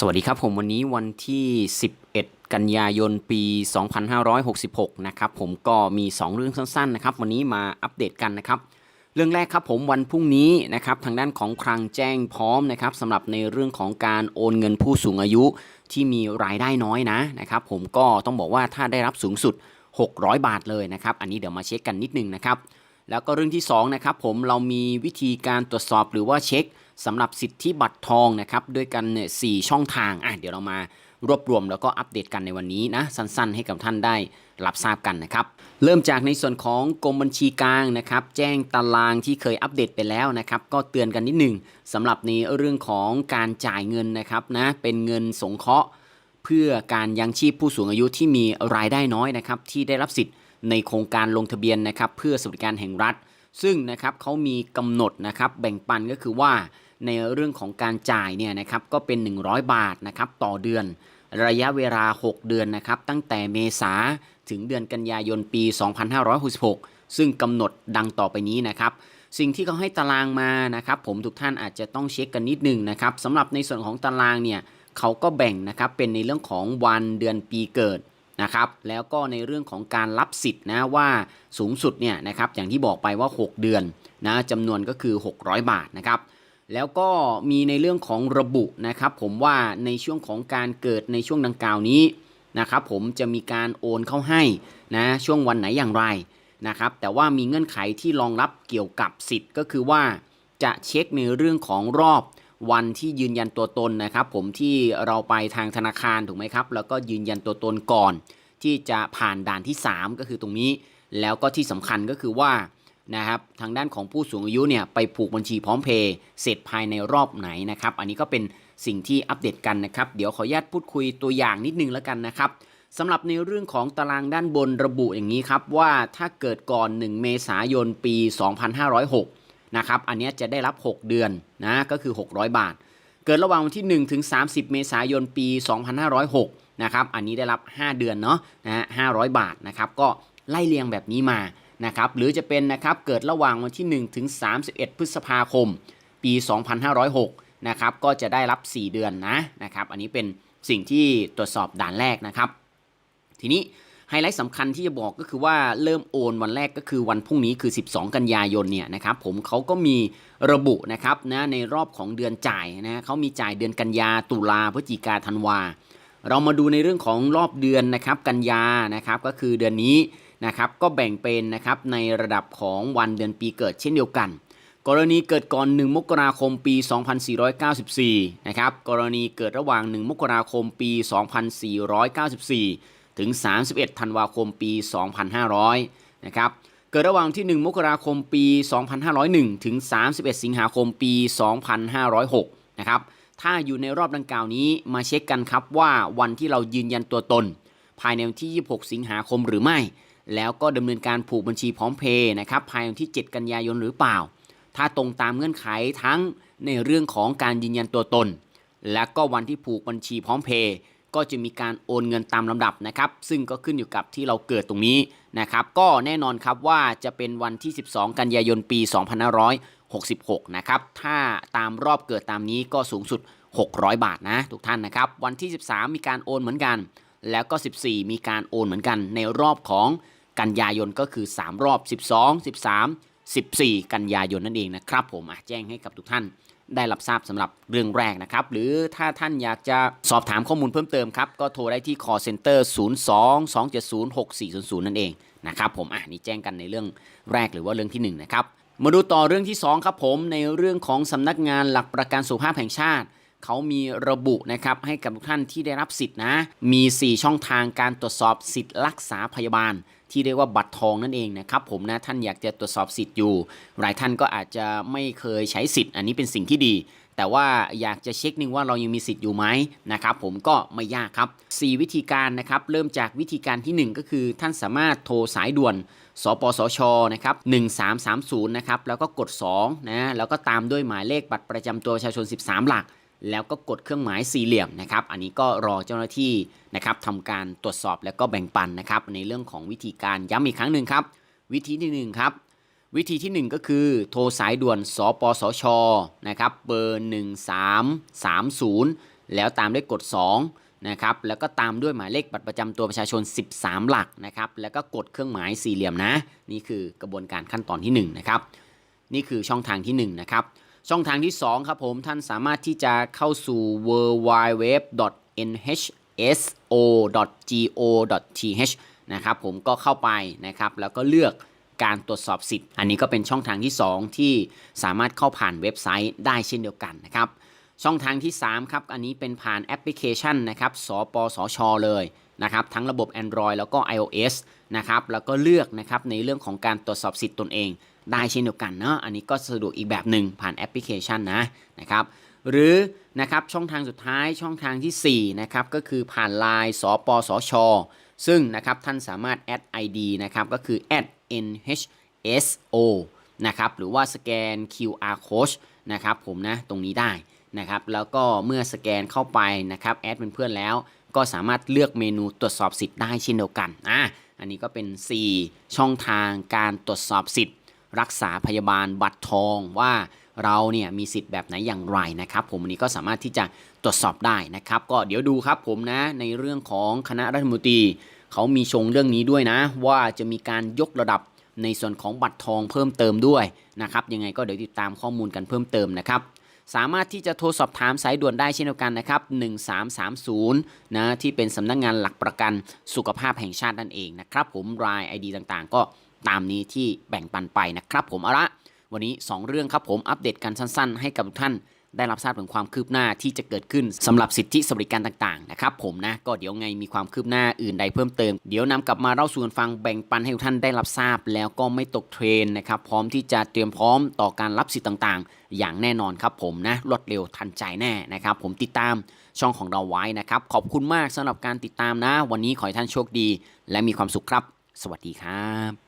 สวัสดีครับผมวันนี้วันที่ 11 กันยายนปี 2566 นะครับผมก็มี 2 เรื่องสั้นๆนะครับวันนี้มาอัปเดตกันนะครับเรื่องแรกครับผมวันพรุ่งนี้นะครับทางด้านของคลังแจ้งพร้อมนะครับสำหรับในเรื่องของการโอนเงินผู้สูงอายุที่มีรายได้น้อยนะนะครับผมก็ต้องบอกว่าถ้าได้รับสูงสุด 600 บาทเลยนะครับอันนี้เดี๋ยวมาเช็คกันนิดนึงนะครับ แล้วก็เรื่องที่2นะครับผมเรามีวิธีการตรวจสอบหรือว่าเช็คสำหรับสิทธิบัตรทองนะครับด้วยกันเนี่ยสช่องทางอะเดี๋ยวเรามารวบรวมแล้วก็อัปเดตกันในวันนี้นะสั้นๆ ให้กับท่านได้รับทราบกันนะครับ เริ่มจากในส่วนของกรมบัญชีกลางนะครับ แจ้งตารางที่เคยอัปเดตไปแล้วนะครับ ก็เตือนกันนิดหนึ่งสำหรับในเรื่องของการจ่ายเงินนะครับนะเป็นเงินสงเคราะห์ เพื่อการยังชีพผู้สูงอายุที่มีรายได้น้อยนะครับที่ได้รับสิทธิ์ ในโครงการลงทะเบียนนะครับเพื่อสวัสดิการแห่งรัฐ ซึ่งนะครับเขามีกำหนดนะครับแบ่งปันก็คือว่าในเรื่องของการจ่ายเนี่ยนะครับก็เป็น 100 บาทนะครับต่อเดือน ระยะเวลา 6 เดือนนะครับตั้งแต่เมษาถึงเดือนกันยายนปี 2566 ซึ่งกำหนดดังต่อไปนี้นะครับสิ่งที่เขาให้ตารางมานะครับผมทุกท่านอาจจะต้องเช็คกันนิดนึงนะครับสำหรับในส่วนของตารางเนี่ยเขาก็แบ่งนะครับเป็นในเรื่องของวันเดือนปีเกิด นะครับแล้วก็ในเรื่องของการรับสิทธิ์นะว่าสูงสุดเนี่ยนะครับอย่างที่บอกไปว่า 6 เดือนนะจำนวนก็คือ 600 บาทนะครับแล้วก็มีในเรื่องของระบุนะครับผมว่าในช่วงของการเกิดในช่วงดังกล่าวนี้นะครับผมจะมีการโอนเข้าให้นะช่วงวันไหนอย่างไรนะครับแต่ว่ามีเงื่อนไขที่รองรับเกี่ยวกับสิทธิ์ก็คือว่าจะเช็คในเรื่องของรอบ วันที่ยืนยันตัวตนนะครับ ผมที่เราไปทางธนาคารถูกไหมครับ แล้วก็ยืนยันตัวตนก่อน ที่จะผ่านด่านที่ 3 ก็คือตรงนี้ แล้วก็ที่สำคัญก็คือว่านะครับทางด้านของผู้สูงอายุเนี่ยไปผูกบัญชีพร้อมเพย์เสร็จภายในรอบไหนนะครับ อันนี้ก็เป็นสิ่งที่อัปเดตกันนะครับ เดี๋ยวขออนุญาตพูดคุยตัวอย่างนิดนึงแล้วกันนะครับสำหรับในเรื่องของตารางด้านบนระบุอย่างนี้ครับว่าถ้าเกิดก่อน 1 เมษายนปี 2506 นะครับอันนี้จะได้รับ 6 เดือนนะก็คือ 600 บาท เกิดระหว่างวันที่ 1 ถึง 30 เมษายนปี 2506นะครับอันนี้ได้รับ 5 เดือนเนาะนะฮะ500 บาทนะครับก็ไล่เรียงแบบนี้มานะครับหรือจะเป็นนะครับเกิดระหว่างวันที่ 1 ถึง 31 พฤษภาคม ปี 2506นะครับก็จะได้รับ 4 เดือนนะนะครับอันนี้เป็นสิ่งที่ตรวจสอบด่านแรกนะครับ ทีนี้ ไฮไลท์สำคัญที่จะบอกก็คือว่าเริ่มโอนวันแรกก็คือวันพรุ่งนี้คือ 12 กันยายนเนี่ยนะครับผมเขาก็มีระบุนะครับนะในรอบของเดือนจ่ายนะเขามีจ่ายเดือนกันยาตุลาพฤศจิกาธันวา เรามาดูในเรื่องของรอบเดือนนะครับกันยานะครับก็คือเดือนนี้นะครับก็แบ่งเป็นนะครับในระดับของวันเดือนปีเกิดเช่นเดียวกัน กรณีเกิดก่อน 1 มกราคมปี 2494นะครับกรณีเกิดระหว่าง 1 มกราคมปี 2494 ถึง 31 ธันวาคมปี 2500 นะครับ เกิดระหว่างที่ 1 มกราคมปี 2501 ถึง 31 สิงหาคมปี 2506 นะครับ ถ้าอยู่ในรอบดังกล่าวนี้มาเช็คกันครับว่าวันที่เรายืนยันตัวตน ภายในวันที่ 26 สิงหาคมหรือไม่ แล้วก็ดำเนินการผูกบัญชีพร้อมเพย์นะครับภายในวันที่ 7 กันยายนหรือเปล่า ถ้าตรงตามเงื่อนไขทั้งในเรื่องของการยืนยันตัวตน และก็วันที่ผูกบัญชีพร้อมเพย์ ก็จะมีการโอนเงินตามลำดับนะครับ ซึ่งก็ขึ้นอยู่กับที่เราเกิดตรงนี้นะครับ ก็แน่นอนครับว่าจะเป็นวันที่ 12 กันยายนปี 2566 นะครับ ถ้าตามรอบเกิดตามนี้ก็สูงสุด 600 บาทนะทุกท่านนะครับ วันที่ 13 มีการโอนเหมือนกัน แล้วก็ 14 มีการโอนเหมือนกัน ในรอบของกันยายนก็คือ 3 รอบ 12 13 14 กันยายนนั่นเองนะครับ ผมอะแจ้งให้กับทุกท่าน ได้รับทราบสำหรับเรื่องแรกนะครับ หรือถ้าท่านอยากจะสอบถามข้อมูลเพิ่มเติมครับ ก็โทรได้ที่ call center 02 270 6400 นั่นเองนะครับผมอะนี่แจ้งกันในเรื่องแรกหรือว่าเรื่องที่1นะครับมาดูต่อเรื่องที่ 2 ครับผมในเรื่องของสำนักงานหลักประกันสุขภาพแห่งชาติ เขามีระบุนะครับให้กับทุกท่านที่ได้รับสิทธินะ มี 4 ช่องทางการตรวจสอบสิทธิ์รักษาพยาบาล ที่เรียกว่าบัตรทองนั่นเองนะครับผมนะท่านอยากจะตรวจสอบสิทธิ์อยู่ หลายท่านก็อาจจะไม่เคยใช้สิทธิ์ อันนี้เป็นสิ่งที่ดี แต่ว่าอยากจะเช็คนึงว่าเรายังมีสิทธิ์อยู่ไหมนะครับผมก็ไม่ยากครับ 4 วิธีการนะครับเริ่มจากวิธีการที่ 1 ก็คือท่านสามารถโทรสายด่วนสปสช นะครับ 1330 นะครับ แล้วก็กด 2 นะ แล้วก็ตามด้วยหมายเลขบัตรประจำตัวประชาชน 13 หลัก แล้วก็กดเครื่องหมายสี่เหลี่ยมนะครับ อันนี้ก็รอเจ้าหน้าที่นะครับทำการตรวจสอบแล้วก็แบ่งปันนะครับ ในเรื่องของวิธีการย้ำอีกครั้งหนึ่งครับ วิธีที่หนึ่งครับ วิธีที่ 1 ก็คือ โทรสายด่วนสปสชนะครับ เบอร์ 1330 แล้วตามด้วยกด 2 นะครับ แล้วก็ตามด้วยหมายเลขบัตรประจำตัวประชาชน 13 หลักนะครับ แล้วก็กดเครื่องหมายสี่เหลี่ยมนะ นี่คือกระบวนการขั้นตอนที่1นะครับ นี่คือช่องทางที่1นะครับ ช่องทางที่ 2 ครับผมท่านสามารถที่จะเข้าสู่ w w w n h s o g o t h นะครับผมก็เข้าไปนะครับ แล้วก็เลือกการตรวจสอบสิทธิ์ อันนี้ก็เป็นช่องทางที่ 2 ที่สามารถเข้าผ่านเว็บไซต์ได้เช่นเดียวกันนะครับ ช่องทางที่ 3 ครับ อันนี้เป็นผ่านแอปพลิเคชันนะครับ สปสช เลยนะครับ ทั้งระบบ Android แล้วก็ iOS นะครับ แล้วก็เลือกนะครับในเรื่องของการตรวจสอบสิทธิ์ตนเอง ได้เช่นเดียวกันเนาะอันนี้ก็สะดวกอีกแบบหนึ่งผ่านแอปพลิเคชันนะนะครับหรือนะครับช่องทางสุดท้ายช่องทางทีสี่4นะครับก็คือผ่าน Line สปสช ซึ่งนะครับท่านสามารถแอด ID นะครับก็คือ add @nhso นะครับหรือว่าสแกน QR code นะครับผมนะตรงนี้ได้นะครับแล้วก็เมื่อสแกนเข้าไปนะครับแอดเป็นเพื่อนแล้ว ก็สามารถเลือกเมนูตรวจสอบสิทธิ์ได้เช่นเดียวกันอะอันนี้ก็เป็น 4 ช่องทางการตรวจสอบสิทธิ์ รักษาพยาบาลบัตรทองว่าเราเนี่ยมีสิทธิ์แบบไหนอย่างไรนะครับ ผมวันนี้ก็สามารถที่จะตรวจสอบได้นะครับ ก็เดี๋ยวดูครับผมนะในเรื่องของคณะรัฐมนตรีเขามีชงเรื่องนี้ด้วยนะ ว่าจะมีการยกระดับในส่วนของบัตรทองเพิ่มเติมด้วยนะครับยังไงก็เดี๋ยวติดตามข้อมูลกันเพิ่มเติมนะครับ สามารถที่จะโทรสอบถามสายด่วนได้เช่นเดียวกันนะครับ 1330 นะที่เป็นสำนักงงานหลักประกันสุขภาพแห่งชาตินั่นเองนะครับผมราย ID ต่างๆ ก็ตามนี้ที่แบ่งปันไปนะครับผมเอาละวันนี้ 2 เรื่องครับผมอัปเดตกันสั้น ๆ ให้กับทุกท่าน ได้รับทราบถึงความคืบหน้าที่จะเกิดขึ้นสำหรับสิทธิสวัสดิการต่างๆนะครับผมนะก็เดี๋ยวไงมีความคืบหน้าอื่นใดเพิ่มเติม เดี๋ยวนำกลับมาเล่าสู่กันฟังแบ่งปันให้ทุกท่านได้รับทราบ แล้วก็ไม่ตกเทรนนะครับพร้อมที่จะเตรียมพร้อมต่อการรับสิทธิต่างๆ อย่างแน่นอนครับผมนะรวดเร็วทันใจแน่นะครับผมติดตามช่องของเราไว้นะครับขอบคุณมากสำหรับการติดตามนะ วันนี้ขอให้ท่านโชคดี และมีความสุขครับ สวัสดีครับ